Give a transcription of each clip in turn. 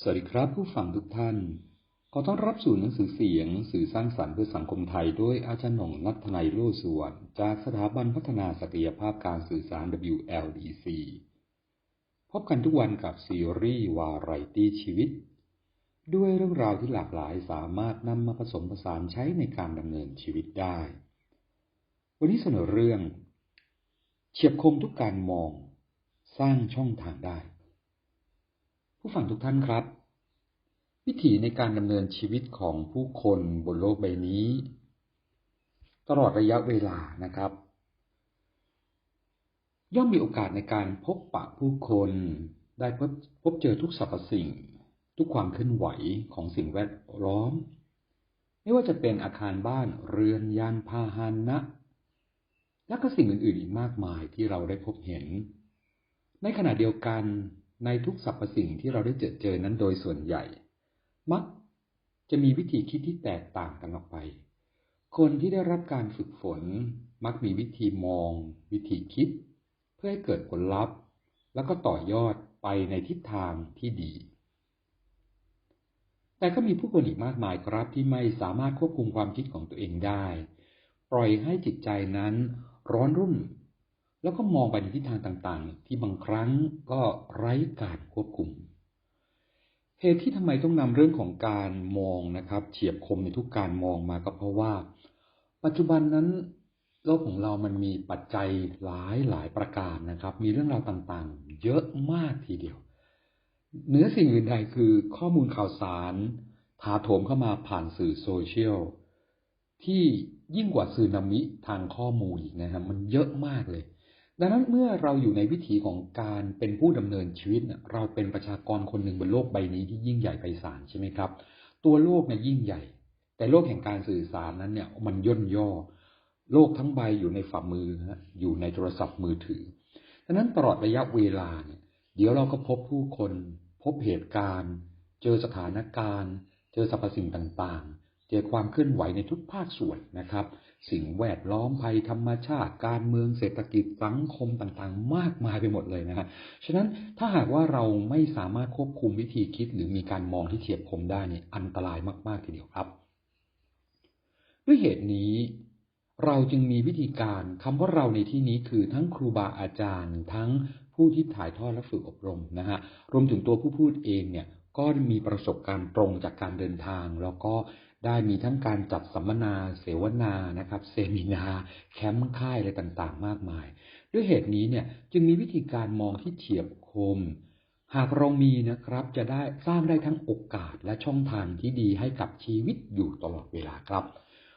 สวัสดีครับผู้ฟังทุกท่าน ขอต้อนรับสู่หนังสือเสียง สื่อสร้างสรรค์เพื่อสังคมไทย โดยอาจารย์หน่งนัทนายโลสวน จากสถาบันพัฒนาศักยภาพการสื่อสาร WLDC พบกันทุกวันกับซีรีส์วาไรตี้ชีวิต ด้วยเรื่องราวที่หลากหลายสามารถนำมาผสมผสานใช้ในการดำเนินชีวิตได้ วันนี้เสนอเรื่อง เฉียบคมทุกการมอง สร้างช่องทางได้ ผู้ฟังทุกท่านครับ วิถีในการดำเนินชีวิตของผู้คนบนโลกใบนี้ ตลอดระยะเวลานะครับ ย่อมมีโอกาสในการพบปะผู้คนได้พบพบเจอทุกสรรพสิ่ง ทุกความเคลื่อนไหวของสิ่งแวดล้อม ไม่ว่าจะเป็นอาคารบ้านเรือนยานพาหนะ และก็สิ่งอื่นๆอีกมากมายที่เราได้พบเห็น ในขณะเดียวกัน ในทุกสรรพสิ่งที่เราได้เจอเจอนั้นโดยส่วนใหญ่ มักจะมีวิธีคิดที่แตกต่างกันออกไป คนที่ได้รับการฝึกฝน มักมีวิธีมอง วิธีคิด เพื่อให้เกิดผลลัพธ์ แล้วก็ต่อยอดไปในทิศทางที่ดี แต่ก็มีผู้คนอีกมากมายครับที่ไม่สามารถควบคุมความคิดของตัวเองได้ ปล่อยให้จิตใจนั้นร้อนรุ่ม แล้วก็มองไปในทิศทางต่างๆ ที่บางครั้งก็ไร้การควบคุม เหตุที่ทำไมต้องนำเรื่องของการมองนะครับ เฉียบคมในทุกการมองมาก็เพราะว่า ปัจจุบันนั้นโลกของเรามันมีปัจจัยหลายหลายประการนะครับ มีเรื่องราวต่างๆ เยอะมากทีเดียวเหนือสิ่งอื่นใดคือข้อมูลข่าวสารถาโถมเข้ามาผ่านสื่อโซเชียลที่ยิ่งกว่าสื่อนามิทางข้อมูลอีกนะครับมันเยอะมากเลย ดังนั้นเมื่อเราอยู่ในวิถีของการเป็นผู้ดำเนินชีวิตเราเป็นประชากรคนหนึ่งบนโลกใบนี้ที่ยิ่งใหญ่ไพศาลใช่ไหมครับ ตัวโลกเนี่ยยิ่งใหญ่ แต่โลกแห่งการสื่อสารนั้นเนี่ยมันย่นย่อ โลกทั้งใบอยู่ในฝ่ามืออยู่ในโทรศัพท์มือถือดังนั้นตลอดระยะเวลาเนี่ย เดี๋ยวเราก็พบผู้คน พบเหตุการณ์ เจอสถานการณ์ เจอสรรพสิ่งต่างๆ เจอความเคลื่อนไหวในทุกภาคส่วนนะครับ สิ่งแวดล้อมภัยธรรมชาติ การเมืองเศรษฐกิจสังคมต่างๆ มากมายไปหมดเลยนะฮะฉะนั้นถ้าหากว่าเราไม่สามารถควบคุมวิธีคิด หรือมีการมองที่เฉียบคมได้เนี่ยอันตรายมากๆทีเดียวครับ ด้วยเหตุนี้เราจึงมีวิธีการคำว่าเราในที่นี้คือทั้งครูบาอาจารย์ ทั้งผู้ที่ถ่ายทอดและฝึกอบรมนะฮะรวมถึงตัวผู้พูดเองเนี่ยก็มีประสบการณ์ตรงจากการเดินทาง แล้วก็ ได้มีทั้งการจัดสัมมนา เสวนานะครับ เซมินาแคมป์ค่ายอะไรต่างๆ มากมาย ด้วยเหตุนี้เนี่ยจึงมีวิธีการมองที่เฉียบคม หากเรามีนะครับจะได้สร้างได้ทั้งโอกาสและช่องทางที่ดีให้กับชีวิตอยู่ตลอดเวลาครับ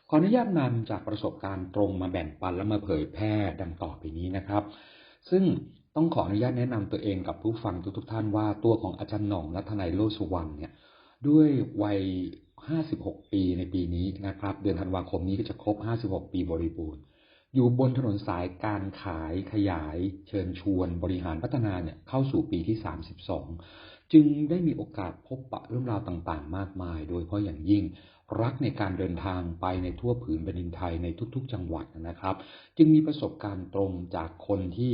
ขออนุญาตนำจากประสบการณ์ตรงมาแบ่งปันและมาเผยแพร่ดังต่อไปนี้นะครับ ซึ่งต้องขออนุญาตแนะนำตัวเองกับผู้ฟังทุกๆท่านว่าตัวของอาจารย์หน่องและทนายโลสุวรรณเนี่ยด้วยวัย 56 ปีในปีนี้นะครับ เดือนธันวาคมนี้ก็จะครบ 56 ปีบริบูรณ์ อยู่บนถนนสายการขายขยาย เชิญชวนบริหารพัฒนาเนี่ยเข้าสู่ปีที่ 32 จึงได้มีโอกาสพบปะเรื่องราวต่างๆ มากมาย โดยเพราะอย่างยิ่งรักในการเดินทางไปในทั่วผืนแผ่นดินไทยในทุกๆ จังหวัดนะครับ จึงมีประสบการณ์ตรงจากคนที่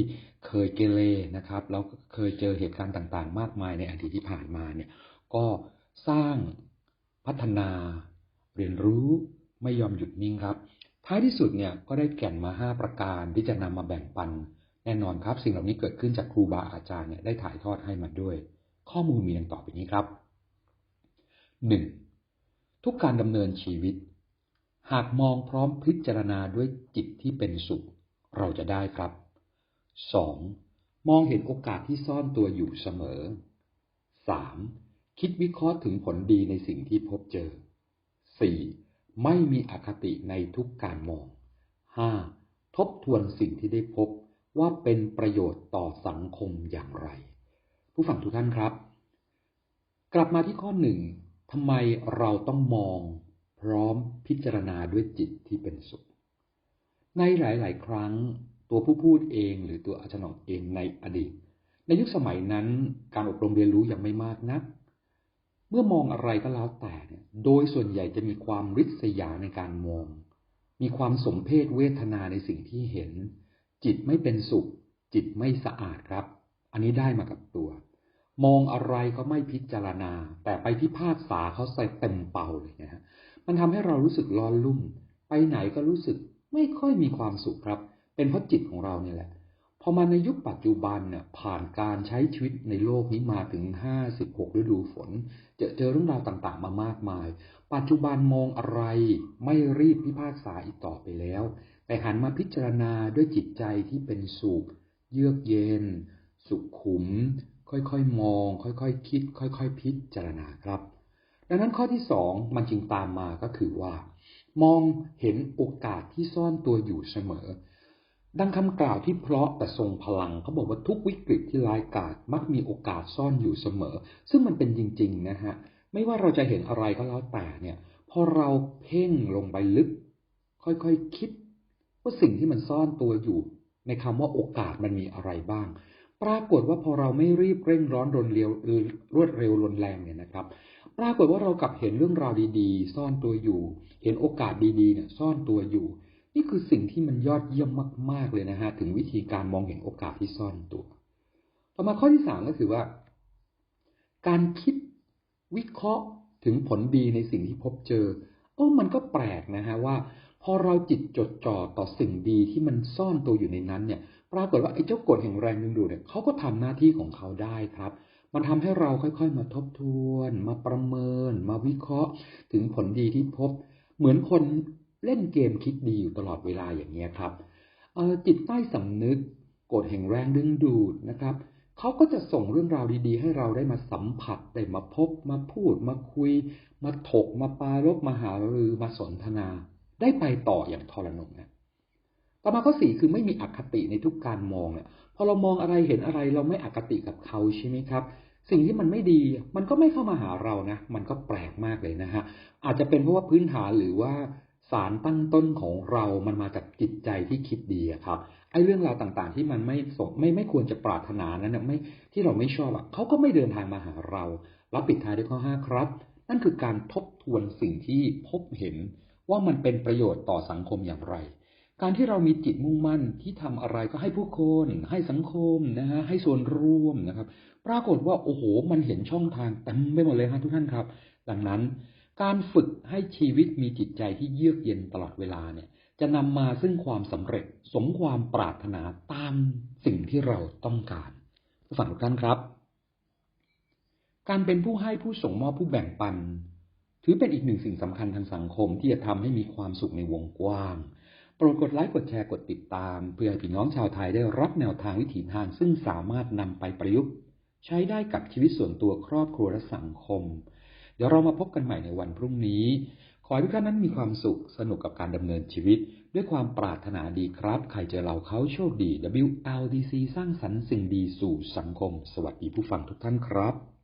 เคยเกเรนะครับแล้วเคยเจอเหตุการณ์ต่างๆ มากมายในอดีตที่ผ่านมาเนี่ยก็สร้าง พัฒนา เรียนรู้ไม่ยอมหยุดนิ่งครับ ท้ายที่สุดเนี่ยก็ได้แก่นมา 5 ประการที่จะนำมาแบ่งปัน แน่นอนครับ สิ่งเหล่านี้เกิดขึ้นจากครูบาอาจารย์เนี่ยได้ถ่ายทอดให้มาด้วย ข้อมูลมีดังต่อไปนี้ครับ 1. ทุกการดำเนินชีวิต หากมองพร้อมพิจารณาด้วยจิตที่เป็นสุข เราจะได้ครับ 2. มองเห็นโอกาสที่ซ่อนตัวอยู่เสมอ 3. คิดวิเคราะห์ถึงผลดีในสิ่งที่พบเจอ 4. ไม่มีอคติในทุกการมอง 5. ทบทวนสิ่งที่ได้พบว่าเป็นประโยชน์ต่อสังคมอย่างไร ผู้ฟังทุกท่านครับ กลับมาที่ข้อหนึ่งทำไมเราต้องมอง พร้อมพิจารณาด้วยจิตที่เป็นสุข ในหลาย ๆ ครั้ง ตัวผู้พูดเองหรือตัวอาจารย์เองในอดีต ในยุคสมัยนั้นการอบรมเรียนรู้ยังไม่มากนัก มื่อมองอะไรก็แล้วแต่เนี่ย โดยส่วนใหญ่จะมีความริษยาในการมอง มีความสมเพศเวทนาในสิ่งที่เห็น จิตไม่เป็นสุข จิตไม่สะอาดครับ อันนี้ได้มากับตัว มองอะไรก็ไม่พิจารณา แต่ไปพิพากษาเขาใส่เต็มเป่าเลยนะฮะมันทำให้เรารู้สึกร้อนรุ่ม ไปไหนก็รู้สึกไม่ค่อยมีความสุขครับ เป็นเพราะจิตของเราเนี่ยแหละ พอมาในยุคปัจจุบันเนี่ยผ่านการใช้ชีวิตในโลกนี้มาถึง 56 ฤดูฝน เจอเจอเรื่องราวต่างๆ มามากมาย ปัจจุบันมองอะไรไม่รีบพิพากษาอีกต่อไปแล้ว แต่หันมาพิจารณาด้วยจิตใจที่เป็นสุข เยือกเย็น สุขขุม ค่อยๆ มอง ค่อยๆคคิด ค่อยๆ พิจารณาครับ ดังนั้นข้อที่สองมันจึงตามมาก็คือว่า มองเห็นโอกาสที่ซ่อนตัวอยู่เสมอ ดังคำกล่าวที่เพราะแต่ทรงพลังเขาบอกว่าทุกวิกฤตที่ร้ายกาจมักมีโอกาสซ่อนอยู่เสมอ ซึ่งมันเป็นจริง ๆ นะฮะ ไม่ว่าเราจะเห็นอะไรก็แล้วแต่เนี่ย พอเราเพ่งลงไปลึก ค่อยๆคคิด ว่าสิ่งที่มันซ่อนตัวอยู่ ในคำว่าโอกาสมันมีอะไรบ้าง ปรากฏว่าพอเราไม่รีบเร่งร้อนรนเร็วรวดเร็วรุนแรงเนี่ยนะครับ ปรากฏว่าเรากลับเห็นเรื่องราวดีๆ ซ่อนตัวอยู่ เห็นโอกาสดีๆเนี่ยซ่อนตัวอยู่ นี่คือสิ่งที่มันยอดเยี่ยมมาก ๆ เลยนะฮะ ถึงวิธีการมองเห็นโอกาสที่ซ่อนตัว ต่อมาข้อที่สามก็คือว่า การคิดวิเคราะห์ถึงผลดีในสิ่งที่พบเจอโอ้มันก็แปลกนะฮะว่าพอเราจิตจดจ่อต่อสิ่งดีที่มันซ่อนตัวอยู่ในนั้นเนี่ย ปรากฏว่าไอ้เจ้ากฎแห่งแรงดึงดูดเนี่ยเขาก็ทำหน้าที่ของเขาได้ครับ มันทำให้เราค่อยๆ มาทบทวน มาประเมิน มาวิเคราะห์ ถึงผลดีที่พบ เหมือนคน เล่นเกมคิดดีอยู่ตลอดเวลาอย่างนี้ครับจิตใต้สำนึกกฎแห่งแรงดึงดูดนะครับเขาก็จะส่งเรื่องราวดีๆ ให้เราได้มาสัมผัสได้มาพบมาพูดมาคุย มาถกมาปารบมาหารือมาสนทนา ได้ไปต่ออย่างทรนงนะต่อมาข้อสี่คือไม่มีอคติในทุกการมองเนี่ยพอเรามองอะไรเห็นอะไรเราไม่อคติกับเขาใช่ไหมครับ สิ่งที่มันไม่ดีมันก็ไม่เข้ามาหาเรานะ มันก็แปลกมากเลยนะฮะอาจจะเป็นเพราะว่าพื้นฐานหรือว่า สารตั้งต้นของเรามันมาจากจิตใจที่คิดดีครับไอ้เรื่องราวต่างๆ ที่มันไม่สมไม่ไม่ควรจะปรารถนานั้นไม่ที่เราไม่ชอบอะเขาก็ไม่เดินทางมาหาเรา แล้วปิดท้ายด้วยข้อห้าครับ นั่นคือการทบทวนสิ่งที่พบเห็นว่ามันเป็นประโยชน์ต่อสังคมอย่างไร การที่เรามีจิตมุ่งมั่นที่ทำอะไรก็ให้ผู้คนให้สังคมนะฮะให้ส่วนร่วมนะครับ ปรากฏว่าโอ้โหมันเห็นช่องทางเต็มไปหมดเลยครับทุกท่านครับ ดังนั้น การฝึกให้ชีวิตมีจิตใจที่เยือกเย็นตลอดเวลาเนี่ย จะนำมาซึ่งความสำเร็จสมความปรารถนาตามสิ่งที่เราต้องการฝังทุกท่านครับ การเป็นผู้ให้ผู้ส่งมอบผู้แบ่งปัน ถือเป็นอีกหนึ่งสิ่งสำคัญทางสังคมที่จะทำให้มีความสุขในวงกว้างโปรดกดไลค์กดแชร์กดติดตาม เพื่อให้พี่น้องชาวไทยได้รับแนวทางวิถีทาง ซึ่งสามารถนำไปประยุกต์ ใช้ได้กับชีวิตส่วนตัวครอบครัวและสังคม เดี๋ยวเรามาพบกันใหม่ในวันพรุ่งนี้ ขอให้ทุกท่านนั้นมีความสุขสนุกกับการดำเนินชีวิต ด้วยความปรารถนาดีครับ ใครเจอเราเขาโชคดี WLDC สร้างสรรค์สิ่งดีสู่สังคม สวัสดีผู้ฟังทุกท่านครับ